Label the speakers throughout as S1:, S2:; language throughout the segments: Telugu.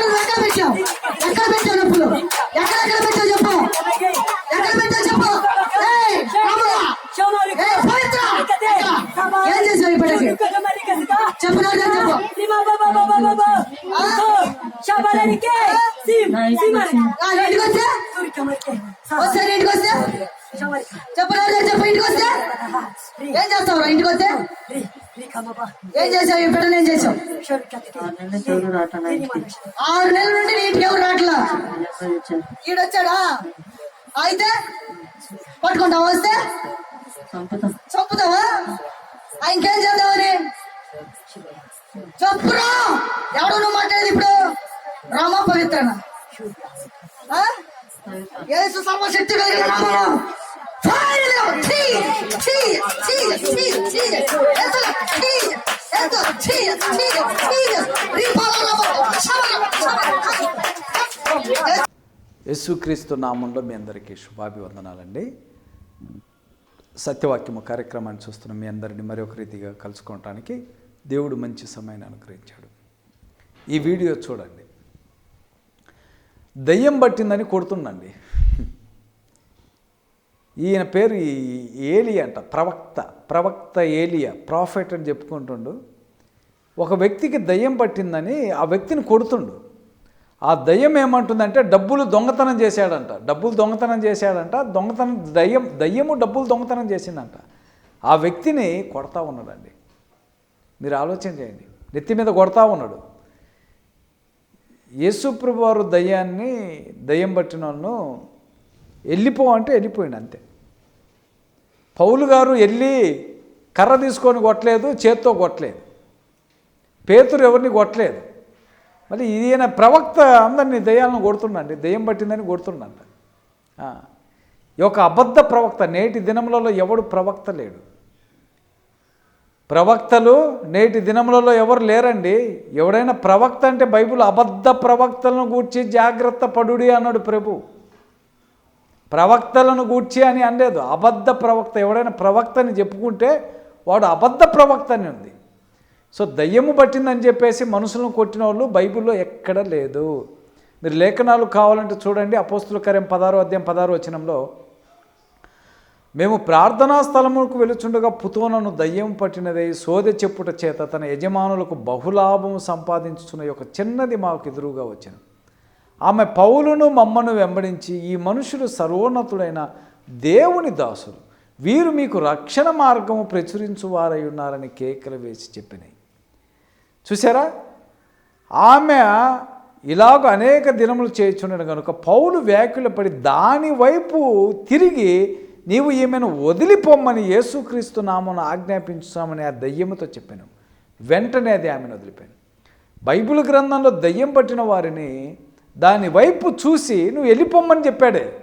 S1: ఎక్కడ పెట్టావు? ఎక్కడ పెట్టావు నొప్పులు? ఎక్కడెక్కడ పెట్టావు చెప్పు? ఎక్కడ పెట్టావు చెప్పు? ఏయ్, రాముడా! ఏయ్, పవిత్ర! ఏం చేసావు ఇప్పటికి? చెప్పు నాన్న చెప్పు. ఆ, ఇంటికి వస్తే? వస్తే ఇంటికి వస్తే? చెప్పు నాన్న చెప్పు ఇంటికి వస్తే? ఏం చేస్తావు ఇంటికి వస్తే? ఏం చేసావు? ఈ బిడ్డను ఏం చేసావు? ఆరు నెలల నుండి నీటికి ఎవరు రాట్లా ఈడొచ్చాడా? అయితే పట్టుకుంటావా వస్తే? చంపుతావా? ఇంకేం చేద్దామని చెప్పురా! ఎవడు నువ్వు మాట్లాడేది ఇప్పుడు? రామ పవిత్రన? ఆ? యేసు సర్వశక్తి కలిగిన నామములో ఛీ, Essa é ఛీ, యేసులో ఛీ, యేసు, ఛీ, ఛీ, na boca, chama, chama.
S2: యేసుక్రీస్తు నామంలో మీ అందరికీ శుభాభివందనాలండి. సత్యవాక్యము కార్యక్రమాన్ని చూస్తున్న మీ అందరిని మరొక రీతిగా కలుసుకోవటానికి దేవుడు మంచి సమయాన్ని అనుగ్రహించాడు. ఈ వీడియో చూడండి. దయ్యం పట్టిందని కొడుతుండండి ఈయన పేరు ఈ- ఏలియా అంట ప్రవక్త ప్రవక్త ఏలియా ప్రాఫెట్ అని చెప్పుకుంటుండు. ఒక వ్యక్తికి దయ్యం పట్టిందని ఆ వ్యక్తిని కొడుతుండు. ఆ దయ్యం ఏమంటుందంటే డబ్బులు దొంగతనం చేశాడంట. డబ్బులు దొంగతనం చేశాడంట దొంగతనం దయ్యం దయ్యము డబ్బులు దొంగతనం చేసిందంట. ఆ వ్యక్తిని కొడతా ఉన్నాడండి. మీరు ఆలోచన చేయండి. నెత్తి మీద కొడతా ఉన్నాడు. యేసుప్రభు వారు దయ్యాన్ని దయ్యం పట్టిన వాళ్ళను వెళ్ళిపో అంటే వెళ్ళిపోయింది అంతే. పౌలు గారు వెళ్ళి కర్ర తీసుకొని కొట్టలేదు చేత్తో కొట్టలేదు. పేతురు ఎవరిని కొట్టలేదు. మళ్ళీ ఈయన ప్రవక్త అందరినీ దయ్యాలను కొడుతుండండి దయ్యం పట్టిందని కొడుతుండంట. ఈ యొక్క అబద్ధ ప్రవక్త నేటి దినములలో ఎవడు ప్రవక్త లేడు? ప్రవక్తలు నేటి దినములలో ఎవరు లేరండి? ఎవడైనా ప్రవక్త అంటే బైబిల్ అబద్ధ ప్రవక్తలను గూర్చి జాగ్రత్త పడుడి అన్నాడు ప్రభు. ప్రవక్తలను గూర్చి అని అనలేదు. అబద్ధ ప్రవక్త ఎవడైనా ప్రవక్తని చెప్పుకుంటే వాడు అబద్ధ ప్రవక్త అని ఉంది. సో దయ్యము పట్టిందని చెప్పేసి మనుషులను కొట్టిన వాళ్ళు బైబిల్లో ఎక్కడ లేదు. మీరు లేఖనాలు కావాలంటే చూడండి అపోస్తుల కార్యం పదారో అధ్యాయం పదారో వచనంలో మేము ప్రార్థనా స్థలములకు వెలుచుండగా పుతోనను దయ్యం పట్టినదై సోద చెప్పుట చేత తన యజమానులకు బహులాభం సంపాదించుతున్న ఒక చిన్నది మాకు ఎదురుగా వచ్చింది. ఆమె పౌలును మమ్మను వెంబడించి ఈ మనుషులు సర్వోన్నతుడైన దేవుని దాసులు. వీరు మీకు రక్షణ మార్గము ప్రచురించువారై ఉన్నారని కేకలు వేసి చెప్పినాయి. చూసారా ఆమె ఇలాగ అనేక దినములు చేయుచుండను కనుక పౌలు వ్యాఖ్యలపడి పడి దానివైపు తిరిగి నీవు ఈమెను వదిలిపోమ్మని యేసుక్రీస్తు నామను ఆజ్ఞాపించుతామని ఆ దయ్యముతో చెప్పాను. వెంటనే అది ఆమెను వదిలిపోయాను బైబిల్ గ్రంథంలో దయ్యం పట్టిన వారిని దాని వైపు చూసి నువ్వు వెళ్ళిపోమ్మని చెప్పాడే.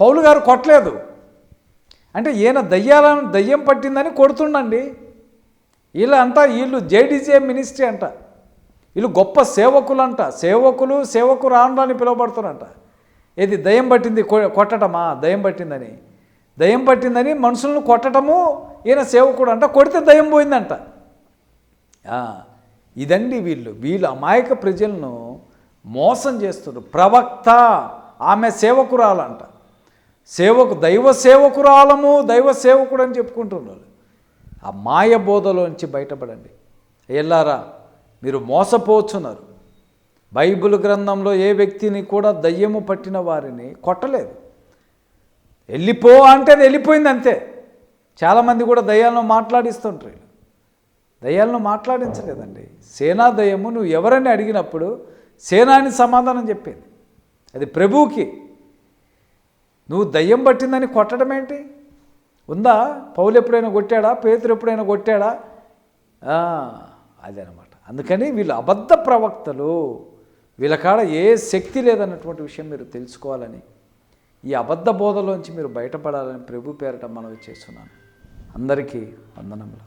S2: పౌలు గారు కొట్టలేదు. అంటే ఈయన దయ్యాలను దయ్యం పట్టిందని కొడుతుండండి. వీళ్ళు అంట వీళ్ళు జేడీజే మినిస్ట్రీ అంట. వీళ్ళు గొప్ప సేవకులు అంట సేవకులు సేవకురాండ్రు అని పిలువబడుతున్నారంట ఏది దయ్యం పట్టింది కొ- కొట్టటమా? దయ్యం పట్టిందని. దయ్యం పట్టిందని మనుషులను కొట్టటము ఈయన సేవకుడు అంట. కొడితే దయ్యం పోయిందంట. ఇదండి వీళ్ళు. వీళ్ళు అమాయక ప్రజలను మోసం చేస్తున్నారు. ప్రవక్త ఆమె సేవకురాలంట. సేవకు దైవ సేవకురాలము దైవ సేవకుడు అని చెప్పుకుంటున్నారు. ఆ మాయ బోధలోంచి బయటపడండి. ఎల్లారా మీరు మోసపోతున్నారు బైబిల్ గ్రంథంలో ఏ వ్యక్తిని కూడా దయ్యము పట్టిన వారిని కొట్టలేదు. వెళ్ళిపో అంటే అది వెళ్ళిపోయింది అంతే. చాలామంది కూడా దయ్యాలను మాట్లాడిస్తుంటారు. దయ్యాలను మాట్లాడించలేదండి. సేనా దయ్యము నువ్వు ఎవరని అడిగినప్పుడు సేనాని సమాధానం చెప్పింది. అది ప్రభువుకి. నువ్వు దయ్యం పట్టిందని కొట్టడం ఏంటి? ఉందా? పౌలు ఎప్పుడైనా కొట్టాడా? పేతురు ఎప్పుడైనా కొట్టాడా? అదనమాట అందుకని వీళ్ళు అబద్ధ ప్రవక్తలు. వీళ్ళ కాడ ఏ శక్తి లేదన్నటువంటి విషయం మీరు తెలుసుకోవాలని ఈ అబద్ధ బోధలోంచి మీరు బయటపడాలని ప్రభు పేరట మనవి చేస్తున్నాను. అందరికీ వందనములు.